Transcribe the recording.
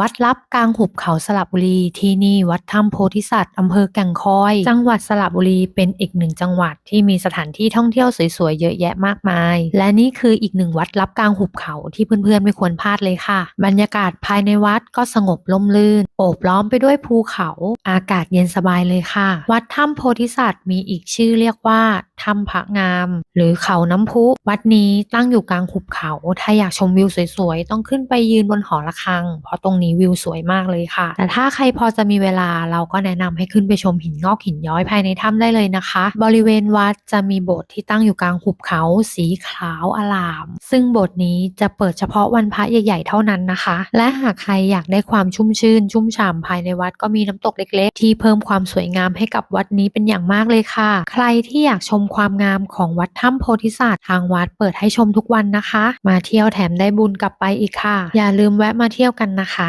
วัดลับกลางหุบเขาสระบุรีที่นี่วัดถ้ำโพธิสัตว์อำเภอแก่งคอย จังหวัดสระบุรีเป็นอีกหนึ่งจังหวัดที่มีสถานที่ท่องเที่ยวสวยๆเยอะแยะมากมาย และนี่คืออีกหนึ่งวัดลับกลางหุบเขาที่เพื่อนๆไม่ควรพลาดเลยค่ะ บรรยากาศภายในวัดก็สงบล่มลื่น โอบล้อมไปด้วยภูเขา อากาศเย็นสบายเลยค่ะ วัดถ้ำโพธิสัตว์มีอีกชื่อเรียกว่า ถ้ำพระงาม หรือเขาน้ำพุ วัดนี้ตั้งอยู่กลางหุบเขา ถ้าอยากชมวิวสวยๆ ต้องขึ้นไปยืนบนหอระฆัง เพราะตรงนี้วิวสวยมากเลยค่ะ แต่ถ้าใครพอจะมีเวลาเราก็แนะนำให้ขึ้นไปชมหินงอกหินย้อยภายในถ้ำได้เลยนะคะ บริเวณวัดจะมีโบสถ์ที่ตั้งอยู่กลางหุบเขาสีขาวอลาม ซึ่งโบสถ์นี้จะเปิดเฉพาะวันพระใหญ่ ๆ เท่านั้นนะคะ และหากใครอยากได้ความชุ่มชื่น ชุ่มฉ่ำภายในวัดก็มีน้ำตกเล็ก ๆ ที่เพิ่มความสวยงามให้กับวัดนี้เป็นอย่างมากเลยค่ะ ใครที่อยากชมความงามของวัดถ้ำโพธิสัตว์ทางวัดเปิดให้ชมทุกวันนะคะ มาเที่ยวแถมได้บุญกลับไปอีกค่ะ อย่าลืมแวะมาเที่ยวกันนะคะ